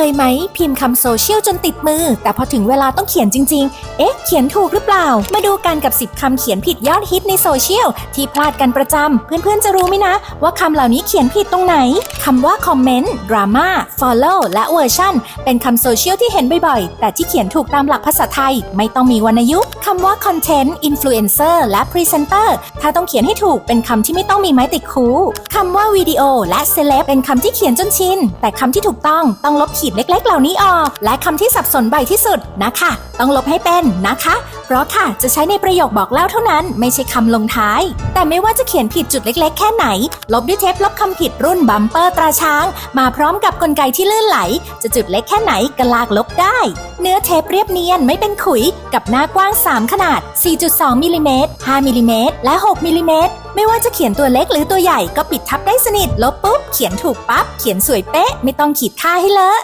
เคยไหมพิมพ์คำโซเชียลจนติดมือ แต่พอถึงเวลาต้องเขียนจริง ๆ เอ๊ะ เขียนถูกหรือเปล่า มาดูกันกับ 10คำเขียนผิดยอดฮิตในโซเชียลที่พลาดกันประจำเพื่อนๆจะรู้ไหมนะ ว่าคำเหล่านี้เขียนผิดตรงไหนคำว่าคอมเมนต์ดราม่า follow และเวอร์ชันเป็นคำโซเชียลที่เห็นบ่อยๆ แต่ที่เขียนถูกตามหลักภาษาไทย ไม่ต้องมีวรรณยุกต์คำว่าคอนเทนต์อินฟลูเอนเซอร์และพรีเซนเตอร์ถ้าต้องเขียนให้ถูกเป็นคำที่ไม่ต้องมีไม้ติดคูคำว่าวิดีโอและเซเลบเป็นคำที่เขียนจนชินแต่คำที่ถูกต้องต้องลบขีดเล็กๆ เหล่านี้ออก และคำที่สับสนบ่อยที่สุดนะคะ ต้องลบให้เป็นนะคะ เพราะค่ะจะใช้ในประโยคบอกเล่าเท่านั้น ไม่ใช่คำลงท้าย แต่ไม่ว่าจะเขียนผิดจุดเล็ก ๆ แค่ไหน ลบด้วยเทปลบคำผิดรุ่นบัมเปอร์ตราช้าง มาพร้อมกับกลไกที่ลื่นไหล จะจุดเล็กแค่ไหนก็ลากลบได้ เนื้อเทปเรียบเนียนไม่เป็นขุย กับหน้ากว้าง 3 ขนาด 4.2มิลลิเมตร5มิลลิเมตรและ 6มิลลิเมตรไม่ว่าจะเขียนตัวเล็กหรือตัวใหญ่ก็ปิดทับได้สนิท ลบปุ๊บ เขียนถูกปั๊บ เขียนสวยเป๊ะ ไม่ต้องขีดค่าให้เลอะ